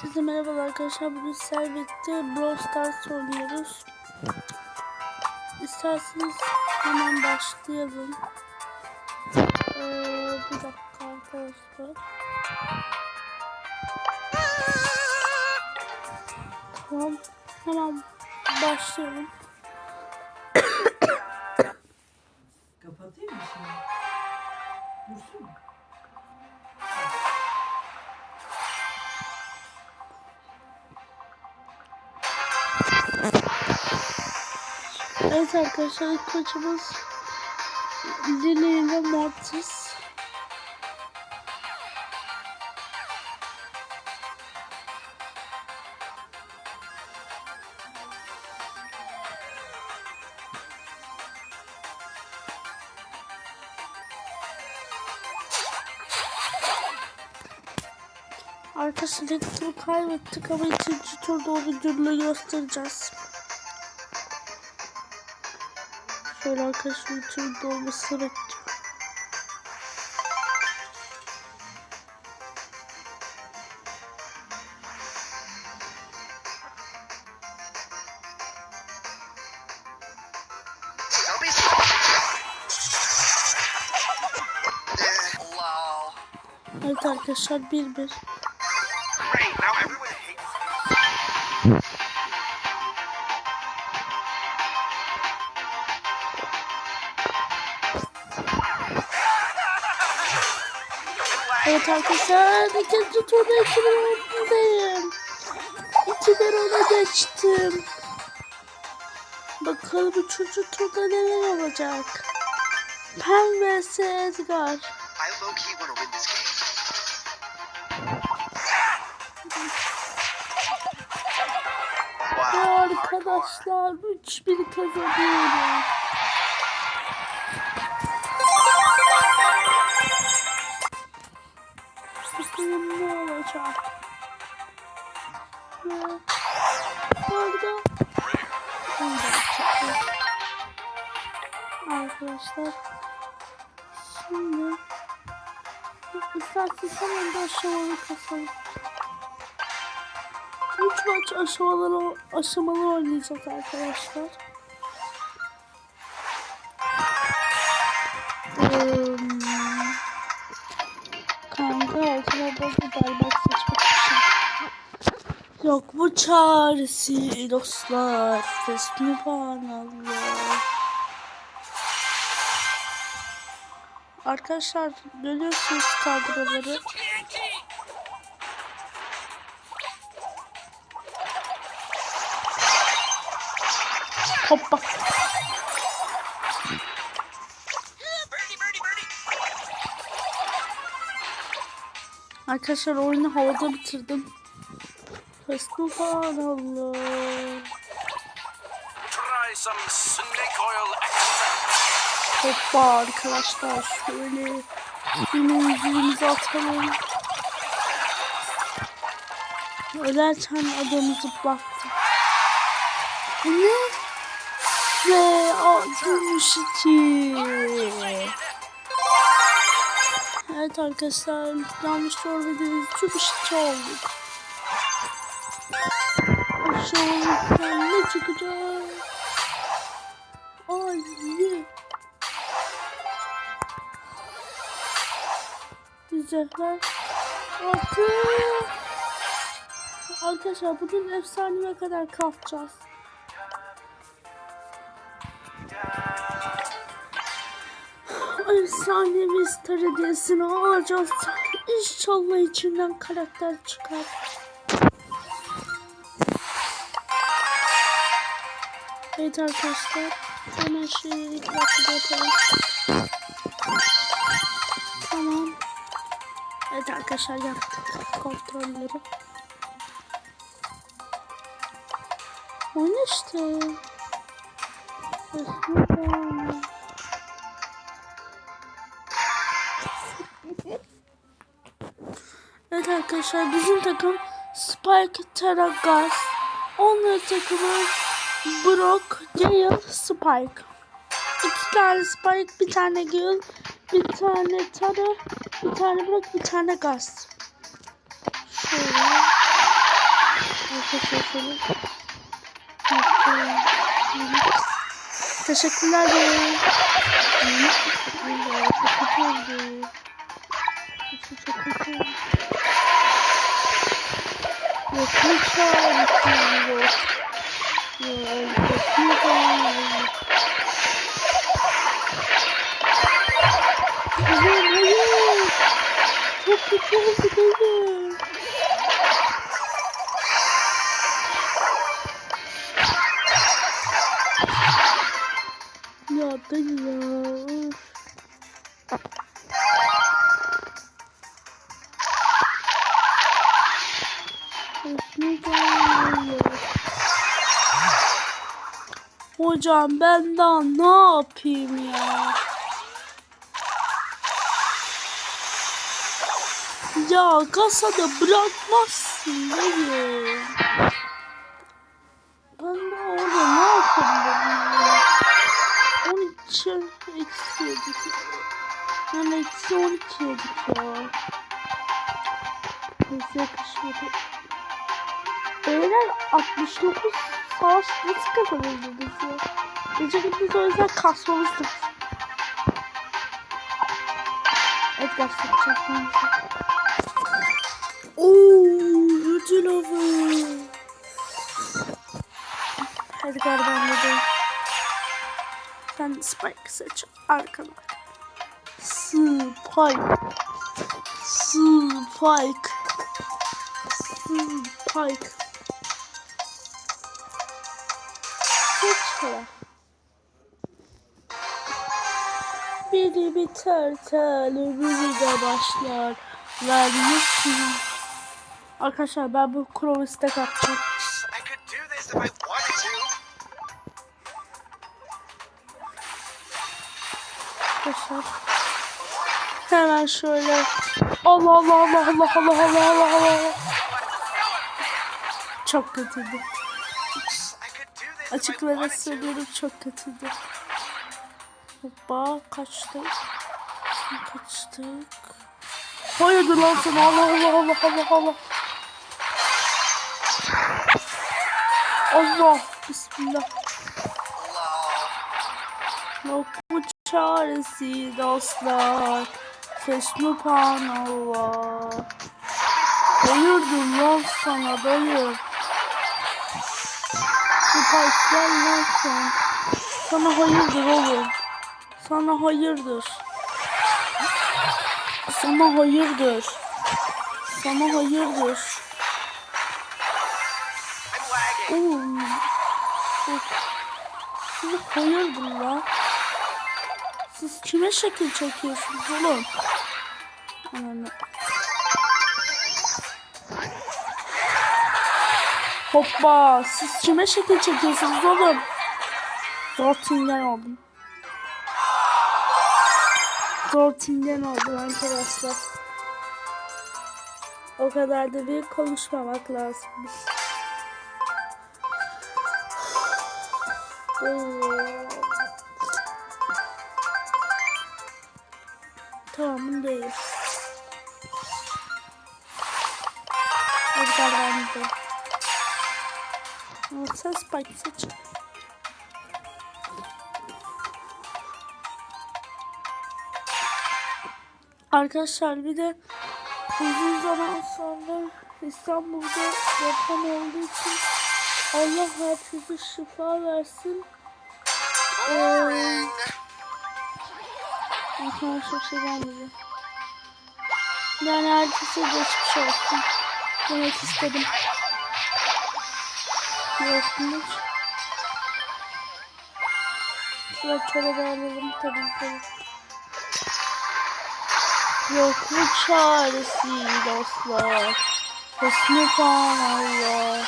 Herkese merhaba arkadaşlar. Bugün birlikte Brawl Stars oynuyoruz. İsterseniz hemen başlayalım. Ee, bir dakika arkadaşlar. Tamam. Hemen başlayalım. Kapatayım mı şimdi? Evet arkadaşlar maçımız Lily ile Mortis. Arkadaşlar ilk kaybettik ama ikinci turda onu günle göstereceğiz. Şöyle arkadaşlar bütün dolmasını bekliyorum. Evet arkadaşlar 1-1. Great, Evet arkadaşlar ikinci turda 2-1 öndeyim. 2-1 öne geçtim. Bakalım üçüncü turda neler olacak. Pen vs Edgar. Ve Wow. arkadaşlar 3-1 kazanıyoruz. Ne olacak. Çıktı. Arkadaşlar şimdi isterseniz hemen de aşamalı kasalım. Üç maç aşamalı, aşamalı oynayacağız arkadaşlar. Kanka altına bazı berbat seçmek için. Yok bu çaresi dostlar. Fesubhanallah. Arkadaşlar görüyorsunuz kadroları. Hoppa. Arkadaşlar oyunu havada bitirdim. Extract. Hoppa arkadaşlar şöyle yine yüzüğümüzü atalım. Ölerken adamı zıplattı. Bu ne? Ve 62. Evet arkadaşlar yanlış görmediğiniz çok işçi olduk. Aşağılıktan ne çıkacak? Ay ye. Güzeller. Altı. Arkadaşlar bugün efsaneye kadar kalkacağız. Efsanemiz hediyesini alacağız. İnşallah içinden karakter çıkar. Evet arkadaşlar. Hemen şeyi dakikada yapalım. Tamam. Evet arkadaşlar yaptık kontrolleri. O ne işte? Bismillah. Arkadaşlar bizim takım Spike Teragas. Onların takımı Brock, Gale, Spike. İki tane Spike, bir tane Gale, bir tane Tara, bir tane Brock, bir tane Gus. Şöyle. Teşekkürler. Teşekkürler. Teşekkürler. Çok kötü oldu. Çok kötü oldu lütfen lütfen Hayır hayır. Çok kötü oldu böyle. Hocam ben daha ne yapayım ya? Ya kasada bırakmazsın dayı. Ben de orada ne yapabilirim ya? 12 eksi yedik. Yani eksi 12 yedik ya. Bize yakışmadı. Beyler 69 savaş nasıl kazanıldı biz ya? Gece gündüz o yüzden kasmamız lazım. Edgar sıkacağız Ooo ödül avı. Edgar bende de. Sen Spike seç arkana. Spike. Spike. Spike. Seç şöyle. Biri biter tel, öbürü de başlar. Vermişsin. Arkadaşlar ben bu Chrome stack atacağım. I could do this if I wanted to. Arkadaşlar. Hemen şöyle. Allah Allah Allah Allah Allah Allah Allah Allah. Çok kötüydü. Açık ve söylüyorum çok kötüydü. Hoppa kaçtık. Kaçtık. Hayırdır lan sana Allah Allah Allah Allah Allah. Allah Bismillah. Yok bu çaresi dostlar. Fesnupanallah. Hayırdır lan sana dayı. Süper gel lan sen. Sana hayırdır oğlum. Sana hayırdır. Sana hayırdır. Sana hayırdır. Oğlum. Of. Size hayırdır lan. Siz kime şekil çekiyorsunuz oğlum? Ananı. Hoppa. Siz kime şekil çekiyorsunuz oğlum? Zortingen oldum. Dortmund'den oldum arkadaşlar. O kadar da bir konuşmamak lazımmış. tamam bundayım. Hadi ben de. Ses bak saç. Arkadaşlar bir de uzun zaman sonra İstanbul'da deprem olduğu için Allah herkese şifa versin. Ee, Arkadaşlar şey gelmedi. Yani herkese geçmiş olsun. Demek istedim. Yokmuş. Şuraya çorabı alalım tabii ki. Yok mu çaresi dostlar? Hüsnü Allah.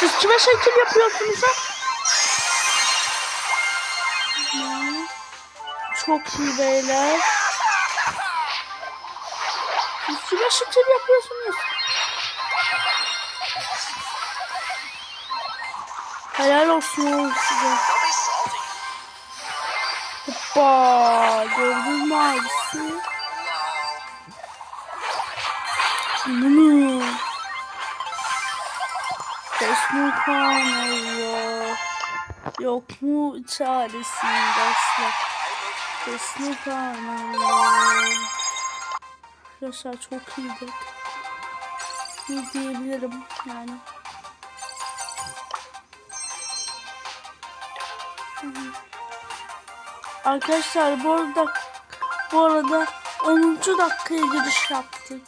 Siz kime şekil yapıyorsunuz ha? Çok iyi beyler. Siz kime şekil yapıyorsunuz? Helal olsun oğlum size. Don't be salty. Hoppa. Gördün mü abisi? Bunu. Resmi kanalıyor. Yok mu çaresi dostlar? Resmi kanalıyor. Yaşar çok iyiydi. Ne diyebilirim yani. Arkadaşlar bu arada bu arada 10. dakikaya giriş yaptık.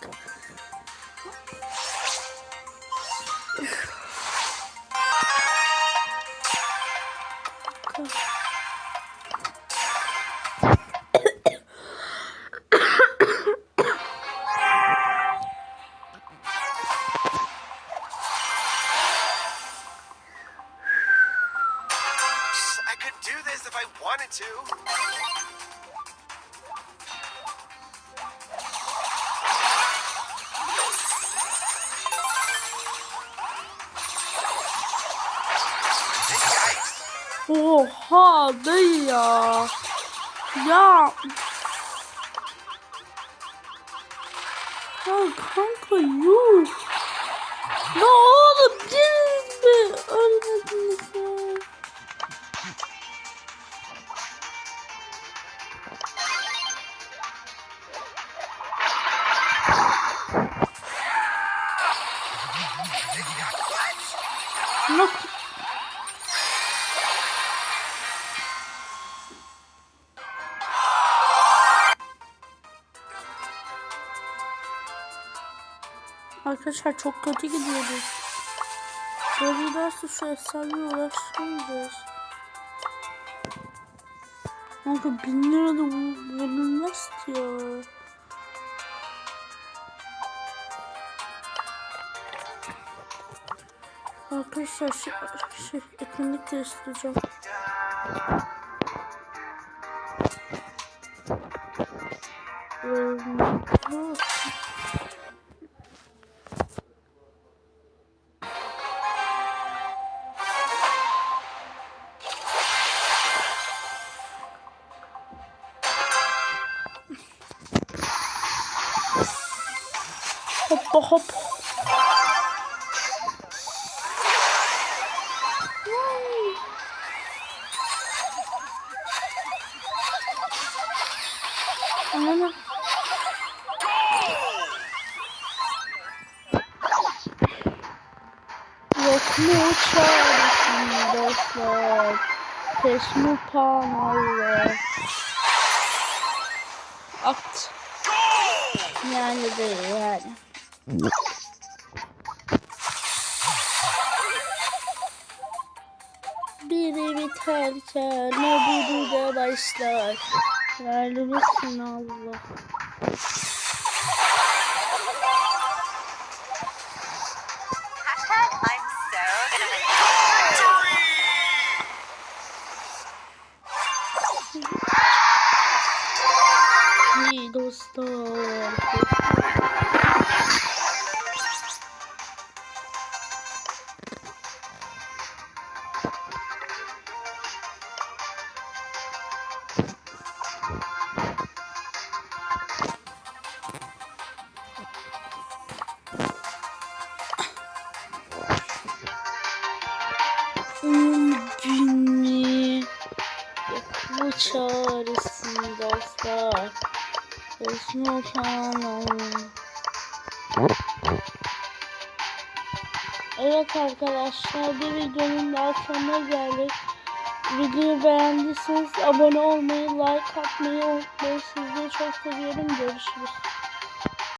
Oha dayı ya. Ya. Ya kanka yuh. Ya oğlum deniz mi? Ölmediniz ya. Bak. Arkadaşlar çok kötü gidiyoruz. Böyle giderse şu efsane ulaşamayacağız. Kanka bin lira da bu- bulunmaz ya. Arkadaşlar şey, şey etkinlik değiştireceğim. Ee, Hoppa hop. Ana. Yok mu çaresin dostlar? Peşmi panalı. At. Yani de yani. Biri biterken öbürü de başlar. Verdi misin Allah? 10 bini yapma çaresi dostlar. Resmi kanalım. Evet arkadaşlar bir videonun daha sonuna geldik. Videoyu beğendiyseniz abone olmayı, like atmayı unutmayın. Sizi çok seviyorum. Görüşürüz.